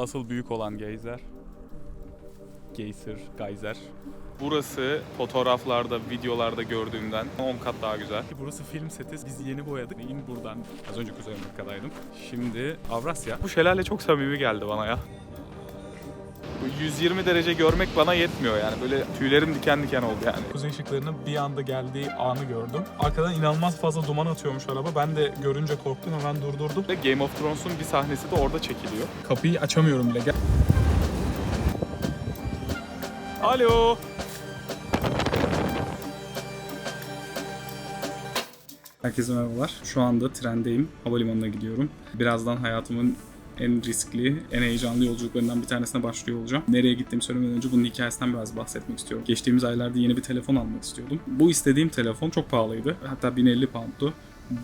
asıl büyük olan geyser. Geyser, geyser. Burası fotoğraflarda, videolarda gördüğümden 10 kat daha güzel. Burası film seti. Biz yeni boyadık. İn buradan. Az önce Kuzey Amerika'daydım. Şimdi Avrasya. Bu şelale çok samimi geldi bana ya. Bu 120 derece görmek bana yetmiyor yani. Böyle tüylerim diken diken oldu yani. Kuzey ışıklarının bir anda geldiği anı gördüm. Arkadan inanılmaz fazla duman atıyormuş araba. Ben de görünce korktum hemen durdurdum. Ve Game of Thrones'un bir sahnesi de orada çekiliyor. Kapıyı açamıyorum bile. Gel. Alo. Herkese merhabalar. Şu anda trendeyim. Havalimanına gidiyorum. Birazdan hayatımın en riskli, en heyecanlı yolculuklarından bir tanesine başlıyor olacağım. Nereye gittiğimi söylemeden önce bunun hikayesinden biraz bahsetmek istiyorum. Geçtiğimiz aylarda yeni bir telefon almak istiyordum. Bu istediğim telefon çok pahalıydı. Hatta 1050 pound'tu.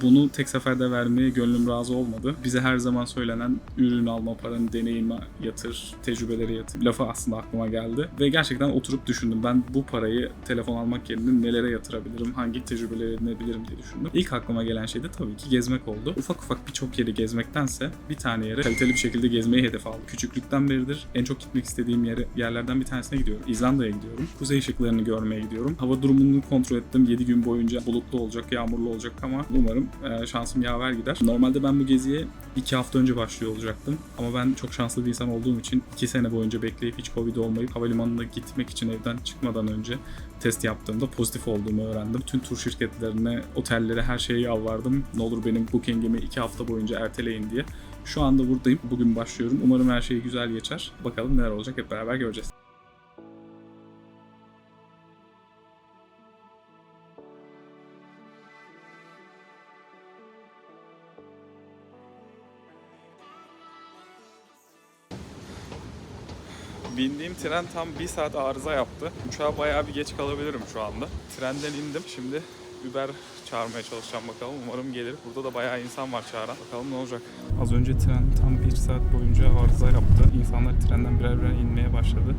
Bunu tek seferde vermeye gönlüm razı olmadı. Bize her zaman söylenen ürün alma, paranı deneyime yatır, tecrübeleri yatır lafı aslında aklıma geldi. Ve gerçekten oturup düşündüm. Ben bu parayı telefon almak yerine nelere yatırabilirim, hangi tecrübeleri edinebilirim diye düşündüm. İlk aklıma gelen şey de tabii ki gezmek oldu. Ufak ufak birçok yeri gezmektense bir tane yere kaliteli bir şekilde gezmeyi hedef aldım. Küçüklükten beridir en çok gitmek istediğim yere, yerlerden bir tanesine gidiyorum. İzlanda'ya gidiyorum. Kuzey ışıklarını görmeye gidiyorum. Hava durumunu kontrol ettim. 7 gün boyunca bulutlu olacak, yağmurlu olacak ama umarım e, şansım yaver gider. Normalde ben bu geziye 2 hafta önce başlıyor olacaktım. Ama ben çok şanslı bir insan olduğum için 2 sene boyunca bekleyip hiç Covid olmayıp havalimanına gitmek için evden çıkmadan önce test yaptığımda pozitif olduğumu öğrendim. Tüm tur şirketlerine, otellere her şeye yalvardım. Ne olur benim bookingimi 2 hafta boyunca erteleyin diye. Şu anda buradayım. Bugün başlıyorum. Umarım her şey güzel geçer. Bakalım neler olacak hep beraber göreceğiz. Bindiğim tren tam bir saat arıza yaptı. Uçağa bayağı bir geç kalabilirim şu anda. Trenden indim. Şimdi Uber çağırmaya çalışacağım bakalım. Umarım gelir. Burada da bayağı insan var çağıran. Bakalım ne olacak. Az önce tren tam bir saat boyunca arıza yaptı. İnsanlar trenden birer birer inmeye başladı.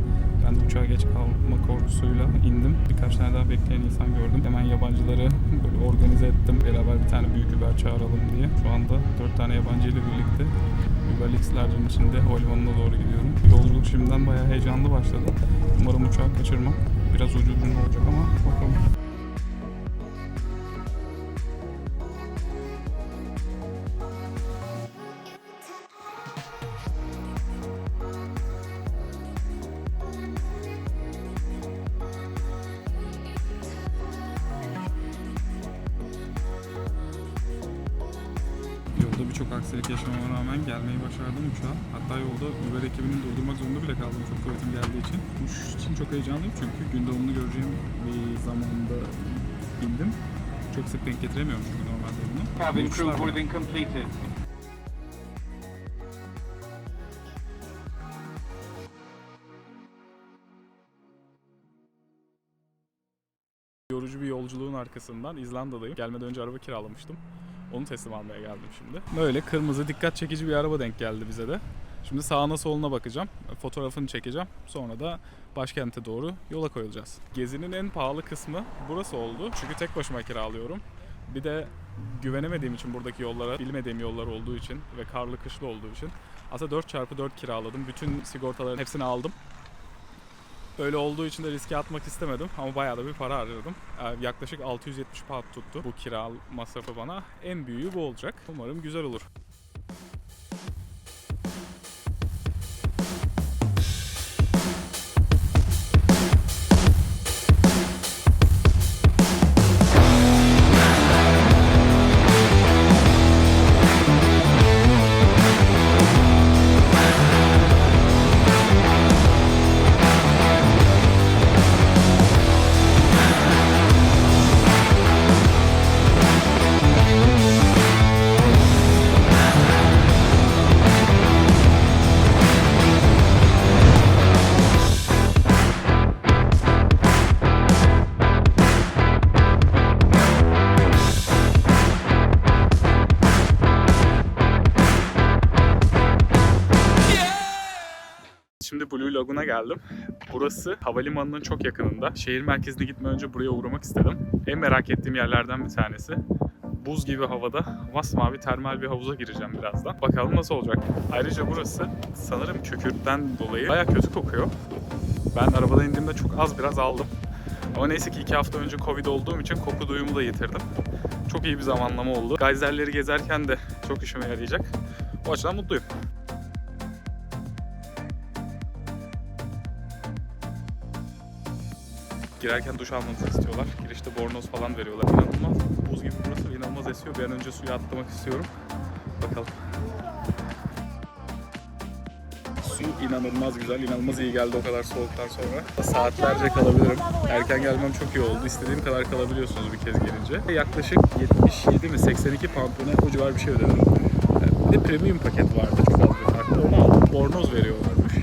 Ben de uçağa geç kalma korkusuyla indim. Birkaç tane daha bekleyen insan gördüm. Hemen yabancıları böyle organize ettim. Beraber bir tane büyük Uber çağıralım diye. Şu anda dört tane yabancı ile birlikte Uber X'lerden içinde havalimanına doğru gidiyorum. Yolculuk şimdiden bayağı heyecanlı başladı. Umarım uçağı kaçırmam. Biraz ucuzun olacak ama bakalım. Aksilik yaşamama rağmen gelmeyi başardım uçağa. Hatta yolda Uber ekibini durdurmak zorunda bile kaldım çok tuvaletim geldiği için. Uç için çok heyecanlıyım çünkü gün doğumunu göreceğim bir zamanda bindim. Çok sık denk getiremiyorum çünkü normalde bunu. Cabin crew briefing completed. Yorucu bir yolculuğun arkasından İzlanda'dayım. Gelmeden önce araba kiralamıştım. Onu teslim almaya geldim şimdi. Böyle kırmızı dikkat çekici bir araba denk geldi bize de. Şimdi sağına soluna bakacağım. Fotoğrafını çekeceğim. Sonra da başkente doğru yola koyulacağız. Gezinin en pahalı kısmı burası oldu. Çünkü tek başıma kiralıyorum. Bir de güvenemediğim için buradaki yollara, bilmediğim yollar olduğu için ve karlı kışlı olduğu için aslında 4x4 kiraladım. Bütün sigortaların hepsini aldım. Öyle olduğu için de riske atmak istemedim ama bayağı da bir para harcadım. Ee, Yaklaşık 670 pound tuttu bu kira masrafı bana. En büyüğü bu olacak. Umarım güzel olur. Şimdi Blue Lagoon'a geldim. Burası havalimanının çok yakınında. Şehir merkezine gitmeden önce buraya uğramak istedim. En merak ettiğim yerlerden bir tanesi. buz gibi havada masmavi termal bir havuza gireceğim birazdan. Bakalım nasıl olacak. Ayrıca burası sanırım kükürtten dolayı baya kötü kokuyor. Ben arabadan indiğimde çok az biraz aldım. Ama neyse ki iki hafta önce Covid olduğum için koku duyumu da yitirdim. Çok iyi bir zamanlama oldu. Gayzerleri gezerken de çok işime yarayacak. O açıdan mutluyum. Girerken duş almanızı istiyorlar. Girişte bornoz falan veriyorlar. İnanılmaz buz gibi burası inanılmaz esiyor. Bir an önce suya atlamak istiyorum. Bakalım. Su inanılmaz güzel, inanılmaz iyi geldi o kadar soğuktan sonra. Saatlerce kalabilirim. Erken gelmem çok iyi oldu. İstediğim kadar kalabiliyorsunuz bir kez gelince. Yaklaşık 77 mi 82 pound mu ne o civar bir şey ödedim. Bir de premium paket vardı çok az bir farklı. Onu aldım. Bornoz veriyorlarmış.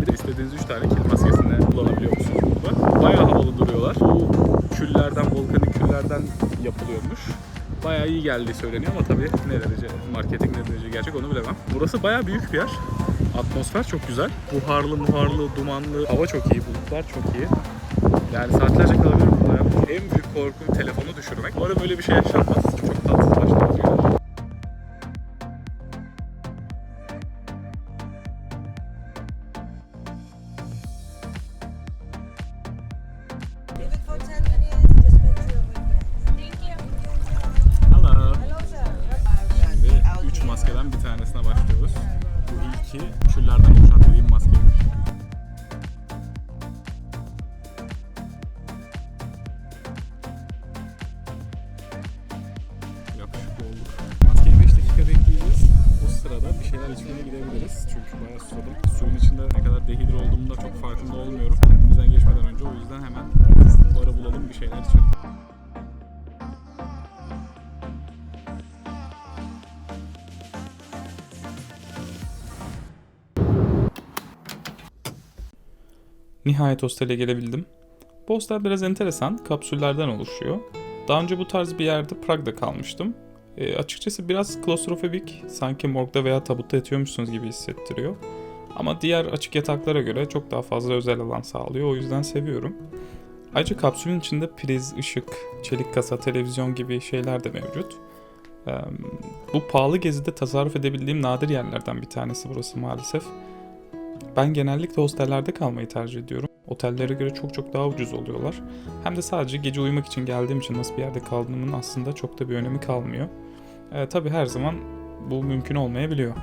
Bir de istediğiniz 3 tane kil maskesini kullanabiliyor Bayağı iyi geldiği söyleniyor ama tabii ne derece marketing ne derece gerçek onu bilemem. Burası bayağı büyük bir yer. Atmosfer çok güzel. Buharlı, muharlı, dumanlı. Hava çok iyi, bulutlar çok iyi. Yani saatlerce kalabilirim burada. En büyük korkum telefonu düşürmek. Umarım öyle bir şey yaşanmaz. Nihayet hostele gelebildim. Bu hostel biraz enteresan, kapsüllerden oluşuyor. Daha önce bu tarz bir yerde Prag'da kalmıştım. E, açıkçası biraz klostrofobik, sanki morgda veya tabutta yatıyormuşsunuz gibi hissettiriyor. Ama diğer açık yataklara göre çok daha fazla özel alan sağlıyor, o yüzden seviyorum. Ayrıca kapsülün içinde priz, ışık, çelik kasa, televizyon gibi şeyler de mevcut. E, bu pahalı gezide tasarruf edebildiğim nadir yerlerden bir tanesi burası maalesef. Ben genellikle hostellerde kalmayı tercih ediyorum. Otellere göre çok çok daha ucuz oluyorlar. Hem de sadece gece uyumak için geldiğim için nasıl bir yerde kaldığımın aslında çok da bir önemi kalmıyor. Ee, tabii her zaman bu mümkün olmayabiliyor.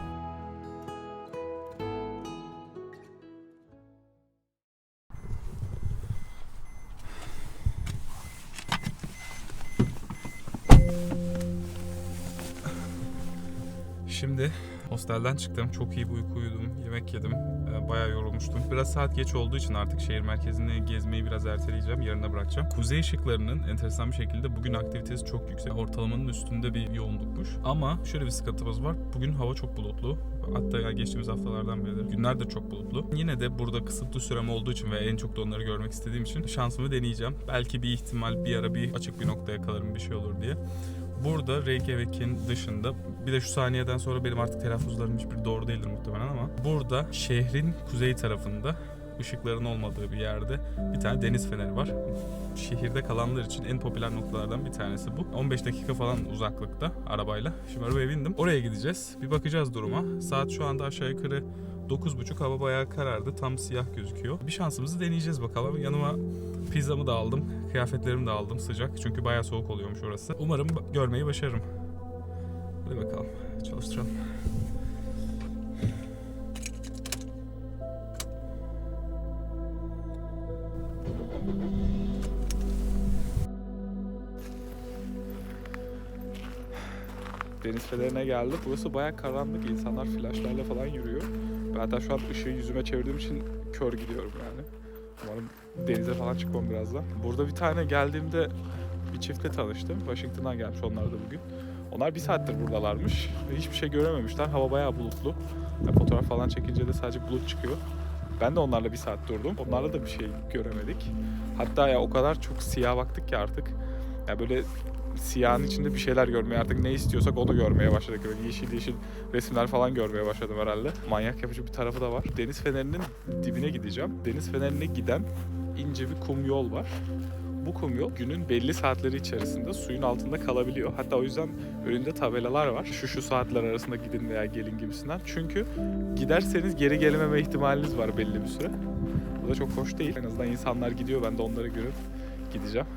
Şimdi hostelden çıktım. Çok iyi bir uyku uyudum. Yemek yedim. Ee, Bayağı yorulmuştum. Biraz saat geç olduğu için artık şehir merkezini gezmeyi biraz erteleyeceğim. Yarına bırakacağım. Kuzey ışıklarının enteresan bir şekilde bugün aktivitesi çok yüksek. Ortalamanın üstünde bir yoğunlukmuş. Ama şöyle bir sıkıntımız var. Bugün hava çok bulutlu. Hatta ya geçtiğimiz haftalardan beridir. Günler de çok bulutlu. Yine de burada kısıtlı sürem olduğu için ve en çok da onları görmek istediğim için şansımı deneyeceğim. Belki bir ihtimal bir ara bir açık bir noktaya kalırım bir şey olur diye. Burada Reykjavik'in dışında bir de şu saniyeden sonra benim artık telaffuzlarım hiçbir doğru değildir muhtemelen ama burada şehrin kuzey tarafında ışıkların olmadığı bir yerde bir tane deniz feneri var. Şehirde kalanlar için en popüler noktalardan bir tanesi bu. 15 dakika falan uzaklıkta arabayla. Şimdi arabaya bindim. Oraya gideceğiz. Bir bakacağız duruma. Saat şu anda aşağı yukarı 9.30 hava bayağı karardı. Tam siyah gözüküyor. Bir şansımızı deneyeceğiz bakalım. Yanıma pizzamı da aldım. Kıyafetlerimi de aldım sıcak. Çünkü bayağı soğuk oluyormuş orası. Umarım görmeyi başarırım. Hadi bakalım. Çalıştıralım. Deniz fenerine geldik. Burası bayağı karanlık. İnsanlar flaşlarla falan yürüyor. Ben hatta şu an ışığı yüzüme çevirdiğim için kör gidiyorum yani. Umarım denize falan çıkmam birazdan. Burada bir tane geldiğimde bir çiftle tanıştım. Washington'dan gelmiş onlar da bugün. Onlar bir saattir buradalarmış hiçbir şey görememişler. Hava bayağı bulutlu. Yani fotoğraf falan çekince de sadece bulut çıkıyor. Ben de onlarla bir saat durdum. Onlarla da bir şey göremedik. Hatta ya o kadar çok siyah baktık ki artık. Ya böyle siyahın içinde bir şeyler görmeye artık ne istiyorsak onu görmeye başladık. Böyle yeşil yeşil resimler falan görmeye başladım herhalde. Manyak yapıcı bir tarafı da var. Deniz fenerinin dibine gideceğim. Deniz fenerine giden ince bir kum yol var. bu kum yol günün belli saatleri içerisinde suyun altında kalabiliyor. Hatta o yüzden önünde tabelalar var. Şu şu saatler arasında gidin veya gelin gibisinden. Çünkü giderseniz geri gelememe ihtimaliniz var belli bir süre. Bu da çok hoş değil. En azından insanlar gidiyor. Ben de onları görüp gideceğim.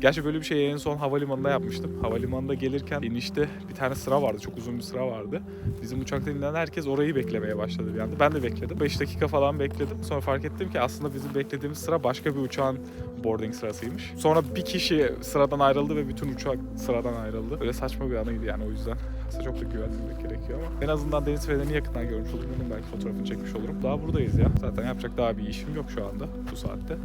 Gerçi böyle bir şey en son havalimanında yapmıştım. Havalimanında gelirken inişte bir tane sıra vardı. Çok uzun bir sıra vardı. Bizim uçaktan inen herkes orayı beklemeye başladı bir anda. Ben de bekledim. 5 dakika falan bekledim. Sonra fark ettim ki aslında bizim beklediğimiz sıra başka bir uçağın boarding sırasıymış. Sonra bir kişi sıradan ayrıldı ve bütün uçak sıradan ayrıldı. Böyle saçma bir anıydı yani o yüzden. Aslında çok da güvenlik gerekiyor ama en azından deniz fenerini yakından görmüş olurum. Bunun belki fotoğrafını çekmiş olurum. Daha buradayız ya. Zaten yapacak daha bir işim yok şu anda bu saatte.